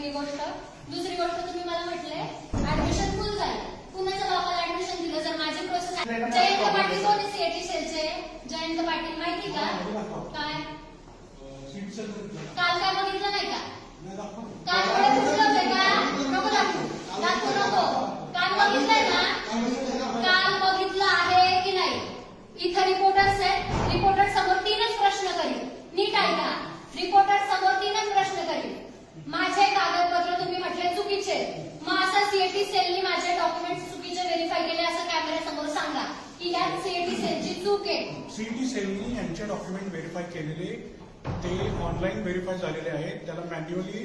पहिली गोष्ट. दुसरी गोष्ट तुम्ही मला म्हटले ऍडमिशन फुल झालं. कुणाच्या बापाला ऍडमिशन दिलं जर माझी प्रोसेस जयंत पाटील. कोण सीएटी सेलचे. जयंत पाटील माहिती का? काय? काल काय बघितलं नाही का? काल डोळे पुसलवले का? नको दाखवू. दाखवू नको. काल बघितलंय ना? काल बघितलं आहे की नाही? इथं रिपोर्टर्स आहेत रिपोर्टर समोर तीनच प्रश्न करील नीट ऐका रिपोर्टर समोर तीनच प्रश्न करील माझे कागदपत्र तुम्ही म्हटले चुकीचे आहेत. मग असं सीएटी सेलनी माझे डॉक्युमेंट चुकीचे व्हेरीफाय केले असं कॅमेऱ्यासमोर सांगा. की यात सीएटी सेलची चूक आहे. सीईटी सेलनी यांचे डॉक्युमेंट व्हेरीफाय केलेले ते ऑनलाईन व्हेरीफाय झालेले आहेत. त्याला मॅन्युअली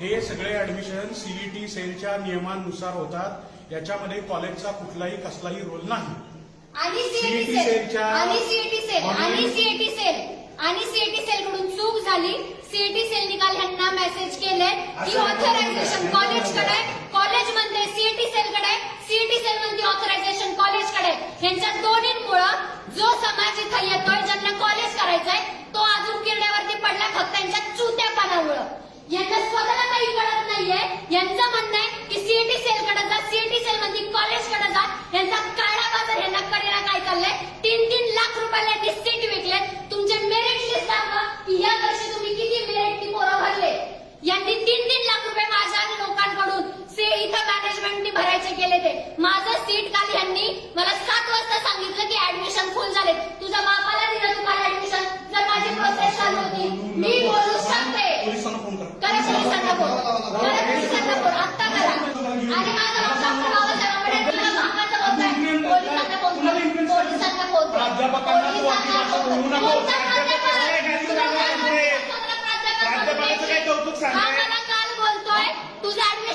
हे सगळे ऍडमिशन सीईटी सेलच्या नियमानुसार होतात. याच्यामध्ये कॉलेजचा कुठलाही कसलाही रोल नाही. आणि सीएटी CET सेल. सेलच्या आणि सीएटी सेल. आणि सीएटी सेल. आणि सीएटी सेल कडून चूक झाली सीएटी सेल निकाल ह्यांना मेसेज केले. की ऑथरायझेशन. कॉलेजकडे कॉलेज म्हणते सीएटी सेल कडे सीएटी सेल म्हणते ऑथरायझेशन कॉलेजकडे ह्यांच्या दोन्हींमुळं जो समाज इथं येतोय ज्यांना कॉलेज करायचंय तो अजून किरड्यावरती पडला फक्त त्यांच्या चुत्यापणामुळं यांना स्वतःला काही कळत नाहीये. यांचं म्हणणं आहे की सीएटी सेल कडे जा सीएटी सेल मध्ये कॉलेजकडे जा. यांचा काळा बाजार यांना कडेला काय चाललंय? तीन तीन लाख रुपयाला यांनी सीट विकले तुमचे मेरिट लिस्ट दाखवा की या वर्षी तुम्ही किती मेरिट पोरं भरले? यांनी तीन तीन लाख रुपये माझ्या आणि लोकांकडून से इथं मॅनेजमेंटनी भरायचे केले ते. माझं सीट काल यांनी मला सात वाजता सांगितलं की ऍडमिशन फुल झाले तुझ्या बापाला दिलं तू काल ऍडमिशन जर माझी प्रोसेस चालू होती.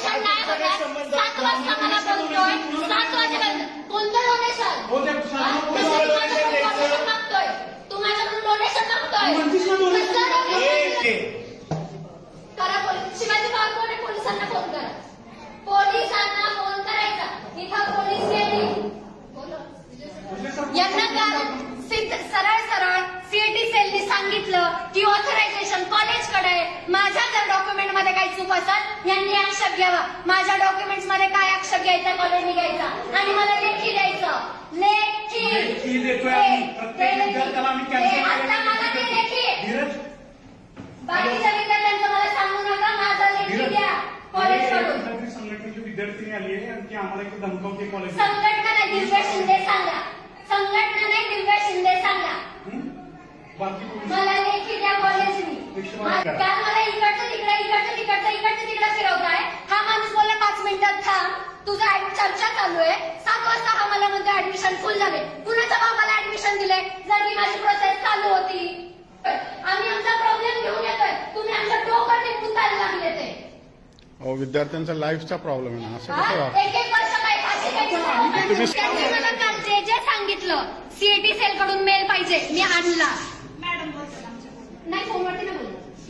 सात वाजता मला वाजेपर्यंत कोणतं डोनेशन हो, ते सांगू नको. तू डोनेशन माझ्याकडून द्यायचं. डोनेशन मागतोय तू माझ्याकडून डोनेशन मागतोय म्हणतीस ना डोनेशन? कसलं ए, डोनेशन ए. करा पोलीस शिवाजी पवार कोण आहे? पोलिसांना फोन करा पोलिसांना फोन करायचा इथं पोलीस गेली यांना काल सिद्ध- सरळ सरळ सीएटी सेलनी सांगितलं की ऑथरायझेशन कॉलेजकडे आहे. माझ्या जर चूक असेल यांनी आक्षेप घ्यावा. माझ्या डॉक्युमेंट्समध्ये काय आक्षेप घ्यायचा कॉलेजने घ्यायचा. आणि मला लेखी द्यायचं. लेखी. लेखी देतोय आम्ही. प्रत्येक ते- विद्यार्थ्याला आम्ही ते कॅन्सल आता मला ते लेखी. धीरज. बाकीच्या विद्यार्थ्यांचं मला सांगू नका माझा लेखी धीरज. द्या. कॉलेजकडून कुठल्यातरी संघटनेची विद्यार्थिनी आली आहे आणि ती आम्हाला इथे धमकावते कॉलेज संघटना नाही दिव्या शिंदे सांगा. संघटना नाही दिव्या शिंदे सांगा. बाकी मला लेखी द्या करा. काल मला इकडचं तिकडे इकडचं तिकडचं इकडचं तिकडे फिरवताय. हा माणूस बोलला पाच मिनिटात थांब. तुझा चर्चा चालू आहे. सात वाजता हा मला म्हणतो ऍडमिशन फुल झाले. कुणाच्या बाबाला ऍडमिशन दिले जर की माझी प्रोसेस चालू होती आम्ही आमचा प्रॉब्लेम घेऊन येतोय. तुम्ही आमच्या डोकं चालू लागले ते. अहो विद्यार्थ्यांचा लाईफचा प्रॉब्लेम आहे ना असं कसं एक एक वर्ष काय फाशी घ्यायची? त्यांनी मला काल जे जे सांगितलं सीएटी सेल कडून मेल पाहिजे मी आणला. नाही फोनवरती नाही बोलत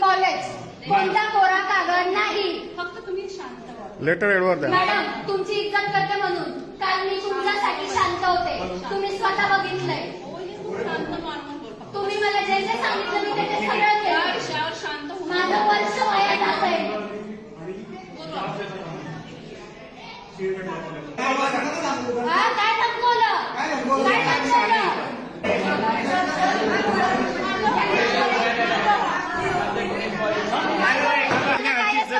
college कोणता कोरा कागद नाही. फक्त तुम्ही शांत व्हा. लेटर एडवर द्या. मॅडम तुमची इज्जत करते म्हणून. काल मी तुमच्यासाठी शांत होते. तुम्ही स्वतः बघितलंय तुम्ही मला जे जे सांगितलं मी ते ते सगळं केलं माझं वर्ष वया जात आहे हा काय धमकवलं काय म्हणताय?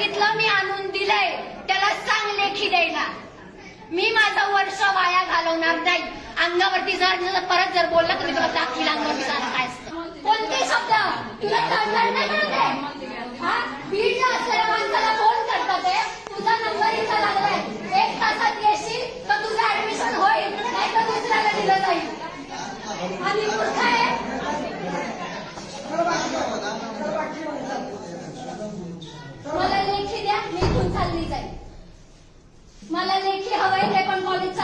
सांगितलं मी आणून दिलंय. त्याला सांग लेखी द्यायला. मी माझं वर्ष वाया घालवणार नाही. अंगावरती जर परत जर बोलला तर मी तुला दाखवील अंगावरती जाणं काय असतं. कोणते शब्द? तुला कळणार नाही असलेल्या माणसाला फोन करतात तुझा नंबर इथं लागलाय. एक तासात येशील तर तुझं ऍडमिशन होईल. नाही तर दुसऱ्याला दिलं जाईल. आणि मूर्ख आहे मला लेखी द्या मी इथून चालली जाईल मला लेखी हवंय ते पण कॉलेजचा